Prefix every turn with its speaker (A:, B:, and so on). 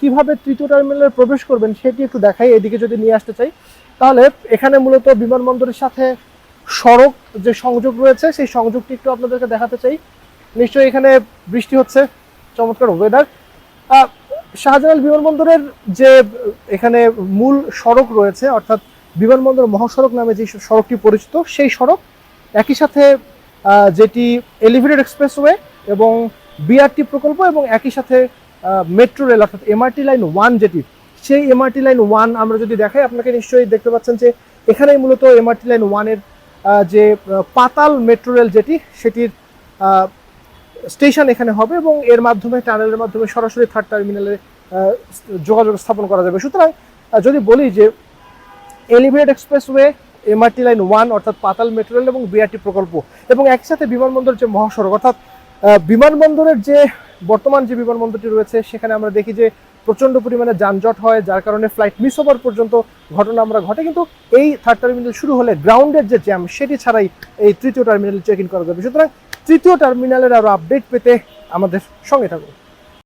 A: কীভাবে তৃতীয় টার্মিনালে প্রবেশ করবেন সেটি একটু দেখাই, এদিকে যদি নিয়ে আসতে চাই। তাহলে এখানে মূলত বিমানবন্দরের সাথে সড়ক যে সংযোগ রয়েছে, সেই সংযোগটি একটু আপনাদেরকে দেখাতে চাই। নিশ্চয়ই এখানে বৃষ্টি হচ্ছে, চমৎকার ওয়েদার শাহজালাল বিমানবন্দরের যে এখানে মূল সড়ক রয়েছে, অর্থাৎ বিমানবন্দর মহাসড়ক নামে যে সড়কটি পরিচিত, সেই সড়ক একই সাথে যেটি এলিভেটেড এক্সপ্রেসওয়ে এবং বিআরটি প্রকল্প এবং একই সাথে মেট্রো রেল অর্থাৎ এমআরটি লাইন ওয়ান যেটি, সেই এমআরটি লাইন ওয়ান আমরা যদি দেখাই, আপনাকে নিশ্চয়ই দেখতে পাচ্ছেন যে এখানেই মূলত এমআরটি লাইন ওয়ানের যে পাতাল মেট্রো রেল যেটি, সেটির স্টেশন এখানে হবে এবং এর মাধ্যমে টানেলের মাধ্যমে সরাসরি থার্ড টার্মিনালে যোগাযোগ স্থাপন করা যাবে। সুতরাং যদি বলি যে elevated expressway MRT line one অর্থাৎ পাতাল মেট্রো রেল এবং বিআরটি প্রকল্প এবং একসাথে বিমানবন্দর যে মহাসড়ক, অর্থাৎ বিমানবন্দরের যে বর্তমান যে বিমানবন্দরটি রয়েছে, সেখানে আমরা দেখি যে প্রচণ্ড পরিমাণে যানজট হয়, যার কারণে ফ্লাইট মিস হবার পর্যন্ত ঘটনা আমরা ঘটে। কিন্তু এই থার্ড টার্মিনাল শুরু হলে গ্রাউন্ডের যে জ্যাম সেটি ছাড়াই এই তৃতীয় টার্মিনাল চেক ইন করা যাবে। সুতরাং তৃতীয় টার্মিনালের আরও আপডেট পেতে আমাদের সঙ্গে থাকুন।